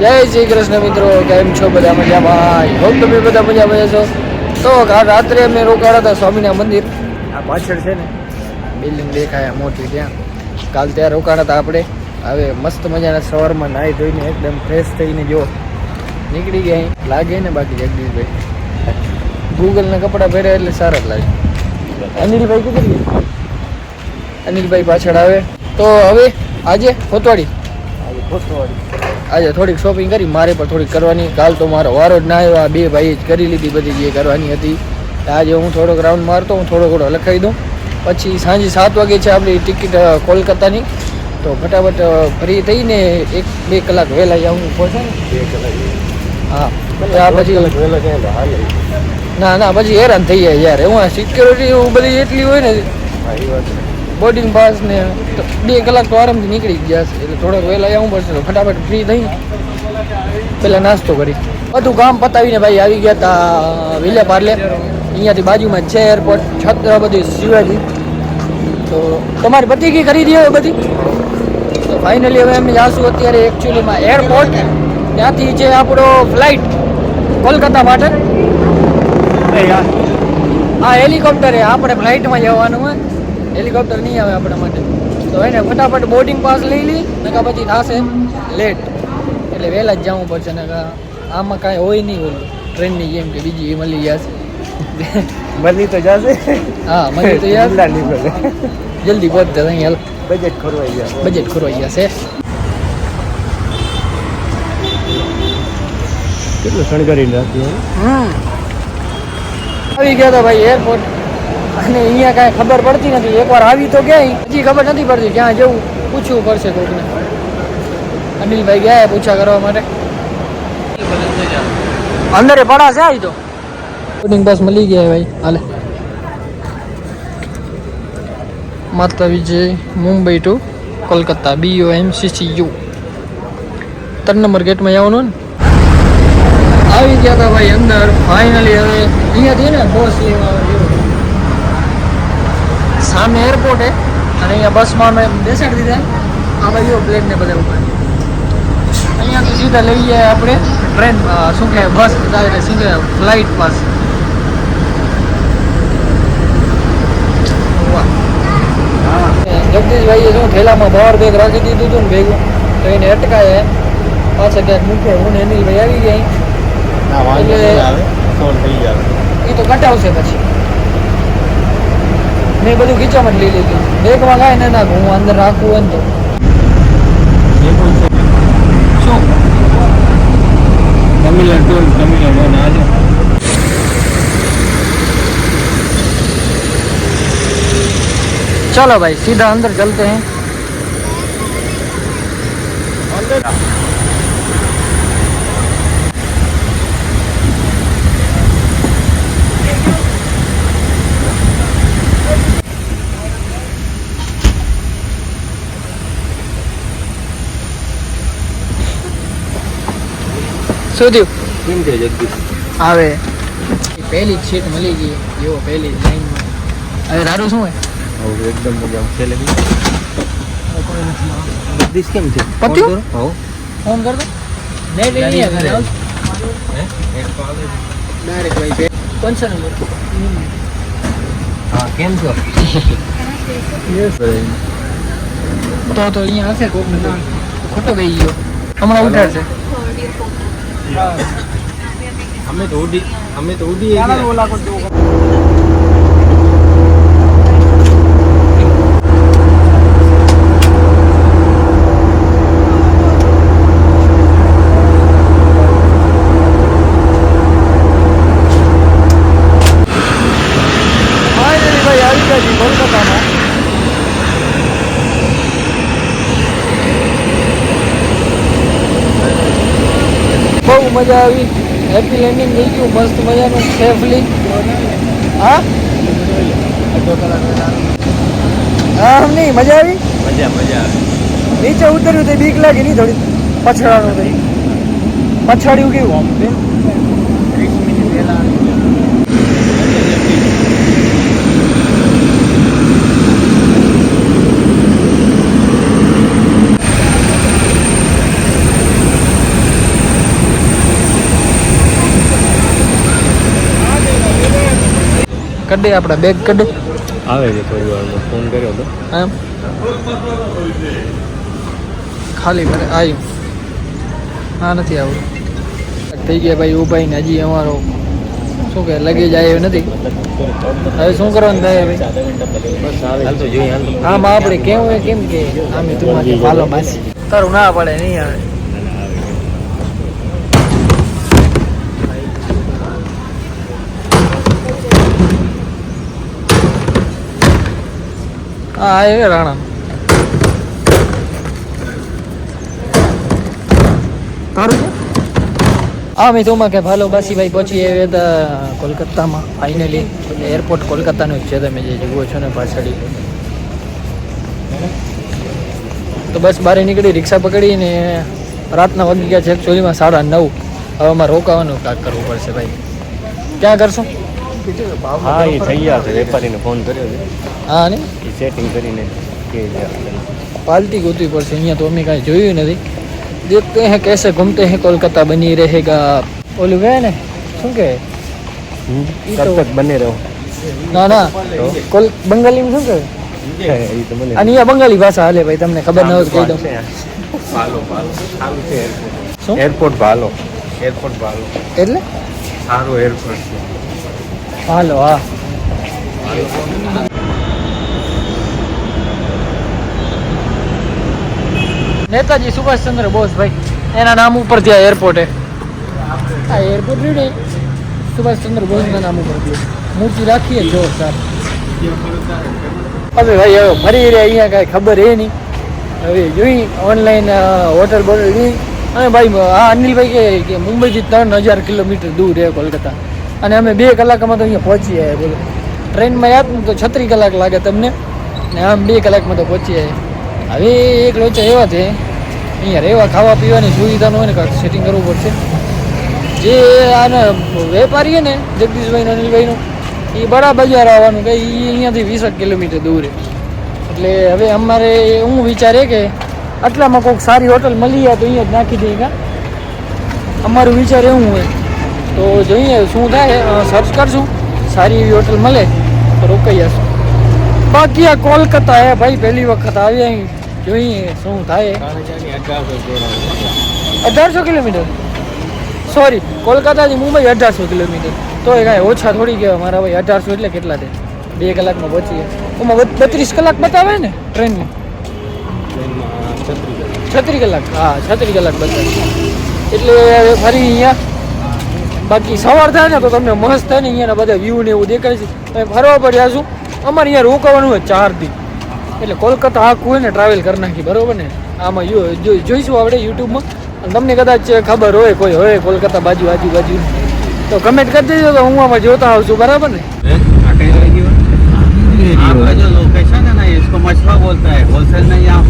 જય શ્રી કૃષ્ણ મિત્રો કેમ છો બધા મજામાં? હોપ તમે બધા મજામાં છો. તો રાત્રે અમે રોકાયા હતા સ્વામીના મંદિર. આ પાછળ છે ને? બિલ્ડિંગ દેખાય મોટી ત્યાં. કાલ ત્યાં રોકાયા હતા આપણે. હવે મસ્ત મજાના સવારમાં નાહી ધોઈને એકદમ ફ્રેશ થઈને જો નીકળી ગયા લાગે ને બાકી જગદીશભાઈ. ગૂગલના કપડાં પહેર્યા એટલે સારા જ લાગે. અનિલભાઈ કીધું અનિલભાઈ પાછળ આવે. તો હવે આજે ફોતવાડી આજે થોડીક શોપિંગ કરી મારે પણ થોડીક કરવાની. કાલ તો મારો વારો જ ના આવ્યો. આ બે ભાઈ જ કરી લીધી બધી જે કરવાની હતી. આજે હું થોડોક રાઉન્ડ મારતો હું થોડો ઘણો લખાવી દઉં. પછી સાંજે સાત વાગે છે આપણી ટિકિટ કોલકાતાની. તો ફટાફટ ફ્રી થઈને એક બે કલાક વહેલા જ હું. પહોંચે ને હા ત્યાં પછી ના ના પછી હેરાન થઈ જાય યાર. હું આ સિક્યોરિટી બધી એટલી હોય ને બોર્ડિંગ પાસ ને બે કલાક તો આરામથી નીકળી ગયા છે. એટલે થોડોક વહેલા આવવું પડશે તો ફટાફટ ફ્રી થઈ. પહેલાં નાસ્તો કરી. બધું કામ પતાવીને ભાઈ આવી ગયા તા વિલે પાર્લે. અહીંયાથી બાજુમાં છે એરપોર્ટ છત્રપતિ શિવાજી. તો તમારી પતિ કી કરી દે હવે બધી? તો ફાઇનલી હવે અમે જાશું અત્યારે એકચ્યુઅલીમાં એરપોર્ટ ત્યાંથી છે આપણો ફ્લાઇટ કોલકાતા માટે. હા હેલિકોપ્ટર આપણે ફ્લાઇટમાં જવાનું હોય. હેલિકોપ્ટર નહીં આવે આપણા માટે. તો એને ફટાફટ બોર્ડિંગ પાસ લઈ લઈ નકા પછી થશે લેટ એટલે વહેલા જ જવું પડશે નકા આમાં કાંઈ હોય નહીં હોય ટ્રેનની જેમ કે બીજી એ મળી જશે. મળી તો જશે. હા મને તો જશે. જલ્દી પહોંચશે અહીંયા બજેટ ખોરવાઈ ગયા. બજેટ ખોરવાઈ જશે. કેટલું શણગારીને રાખ્યું? આવી ગયા હતા ભાઈ એરપોર્ટ અને અહીંયા કાંઈ ખબર પડતી નથી. એકવાર આવી તો ક્યાંય. હજી ખબર નથી પડતી ક્યાં જવું. પૂછવું પડશે કોઈને. અનિલભાઈ ગયા પૂછા કરવા માટે. અંદરે પડા છે આવી તો. બોર્ડિંગ પાસ મળી ગયા ભાઈ. હાલે. માતા Vijay, Mumbai to Kolkata. B O M C C U ત્રણ નંબર ગેટમાં આવવાનું ને. આવી ગયા હતા ભાઈ અંદર. ફાઇનલી હવે. અહીંયાથી ને? બોસ લેવા સામે એરપોર્ટ હે. અને અહીંયા બસમાં અમે બેસાડી દીધા. આ બાજુ પ્લેટને બધા ઉપર અહીંયાથી સીધા લઈ જાય આપણે. ટ્રેન શું કહેવાય બસ શું સીધા ફ્લાઇટ પાસ જગદીશભાઈએ શું થેલામાં બહાર બેગ રાખી દીધું હતું ને ભેગું. તો એને અટકાય. પાછા ક્યાંક મૂકે હું ને અનિલભાઈ આવી જાય. એ તો કટાવશે પછી. મેં બધું ખીચામાં જ લઈ લીધું બેગમાં કાંઈ ના નાખું હું અંદર રાખવું હોય ને તો શું તમિલનાડુ ટોલ તમિલનાડુ આજે चलो भाई सीधा अंदर चलते हैं શું થયું કેમ કે જગદીશ? આવે. પહેલી જ સીટ મળી ગઈ એવો પહેલી લાઈનમાં હવે તારું શું હોય? હવે એકદમ મજા છેલ્લે જગદીશ કેમ છે? પત્યું? હો. ફોન કરતો નેટ નહીં આવે. ડાયરેક્ટ ભાઈ બે છે. નંબર? હા કેમ છો? તો તો અહીંયા હશે કોક ને કોક. ખોટો ગઈ ગયો. હમણાં ઉઠાડશે અમે તો ઉડી અમે તો ઉડી ફાઇનલી ભાઈ આવી ગયા છીએ કોલકાતામાં બહુ મજા આવી. હેપી લેન્ડિંગ થઈ ગયું મસ્ત મજાનું સેફલી હા? આમ નહીં મજા આવી? મજા મજા આવી. નીચે ઉતર્યું તે બીક લાગી નહીં થોડી. પછડાનું થઈ પછાડ્યું કેવું આમ બે ત્રીસ મિનિટ પહેલા કડે આપણા બેગ કડે. આવે છે થોડી વારમાં ફોન કર્યો હતો. એમ ખાલી ભરે આવ્યું હા નથી આવું થઈ ગયા ભાઈ ઉભાઈ ને હજી અમારો શું કે લગેજ આવ્યો નથી? હવે શું કરવાનું થાય હવે? આમાં આપણે કેવું હોય કેમ કે આમે તું ફાલો માસી તારું ના પડે નહીં આવે. હા આવે રાણા. તારું હા મેં તો કે ભાલો બાસીભાઈ પહોંચી આવ્યા હતા કોલકાતામાં ફાઇનલી એરપોર્ટ કોલકાતાનું જ છે તમે જે જુઓ છો ને પાછળ. તો બસ બહાર નીકળી રિક્ષા પકડીને રાતના વાગી ગયા છે એકચ્યુઅલીમાં સાડા નવ. હવે અમારે રોકાવાનું કાક કરવું પડશે ભાઈ. ક્યાં કરશો? હા એ થઈ ગયા છે. વેપારીને ફોન કર્યો છે. હા ને? એ સેટિંગ કરીને કે પાલટી ગોતવી પડશે. અહીંયા તો અમે કાંઈ જોયું નથી. દેખતે હે કેસે ઘૂમતે હે કોલકાતા બની રહેગા. ઓલું કહે ને? શું કહે? તક બને રહો. ના ના. કોલ બંગાળીમાં શું કહે? અને અહીંયા બંગાળી ભાષા હાલે ભાઈ તમને ખબર ન હોય તો કહી દઉં. એરપોર્ટ ભાલો એરપોર્ટ. ભાલો. એટલે? સારું એરપોર્ટ છે. હાલો, હા. નેતાજી સુભાષચંદ્ર બોઝ ભાઈ, એના નામ ઉપર ત્યાં એરપોર્ટ આ એરપોર્ટ રહ્યું સુભાષચંદ્ર બોઝના નામ ઉપર મૂર્તિ રાખીએ જોરદાર. હવે ભાઈ, હવે ફરી રહ્યા, અહીંયા કાંઈ ખબર એ નહીં. હવે જોઈ ઓનલાઈન હોટલ બોટલ જોઈ. અને ભાઈ, આ અનિલભાઈ કે કે મુંબઈથી ત્રણ હજાર કિલોમીટર દૂર છે કોલકાતા. અને અમે બે કલાકમાં તો અહીંયા પહોંચી આવ્યા બોલો. ટ્રેનમાં યાદ તો છત્રીસ કલાક લાગે તમને. ને આમ બે કલાકમાં તો પહોંચી આવ્યા હવે એક લોચા એવા છે. અહીંયા રહેવા ખાવા પીવાની સુવિધાનું હોય ને કાંઈક સેટિંગ કરવું પડશે. જે આને વેપારી ને, જગદીશભાઈ અનિલભાઈનું, એ બડા બજાર આવવાનું કે એ અહીંયાથી વીસક કિલોમીટર દૂર એટલે હવે અમારે હું વિચારે કે આટલામાં કોઈક સારી હોટલ મળી જાય તો અહીંયા જ નાખી દઈએ કા? અમારું વિચાર એવું હોય. તો જોઈએ શું થાય સર્ચ કરશું સારી એવી હોટલ મળે તો રોકાઈ જશું બાકી આ કોલકાતા હે ભાઈ પહેલી વખત આવ્યા અહીં જોઈએ શું થાય અઢારસો કિલોમીટર સોરી કોલકાતાથી મુંબઈ અઢારસો કિલોમીટર તો એ કાંઈ ઓછા થોડી કહેવાય મારા ભાઈ અઢારસો એટલે કેટલા થાય? બે કલાકમાં પહોંચી ગયા. ઓમાં બત- બત્રીસ કલાક બતાવે ને ટ્રેનમાં છત્રીસ કલાક. હા છત્રીસ કલાક બતાવે. એટલે હવે ફરી અહીંયા બાકી સવાર થાય ને તો તમને મસ્ત થાય ને અહીંયાના બધા વ્યૂ ને એવું દેખાય છે તમે ફરવા પડ્યા છું અમારે અહીંયા રોકાવાનું હોય ચાર દી એટલે કોલકાતા આખું હોય ને ટ્રાવેલ કરી નાખી બરોબર ને આમાં યુ- જો- જોઈશું આપણે યુટ્યુબમાં અને તમને કદાચ ખબર હોય કોઈ હોય કોલકાતા બાજુ આજુબાજુ તો કમેન્ટ કરી દેજો તો હું આમાં જોતા આવું છું બરાબર ને आपका जो लोकेशन है ना इसको मछुआ बोलता है होलसेल में यहाँ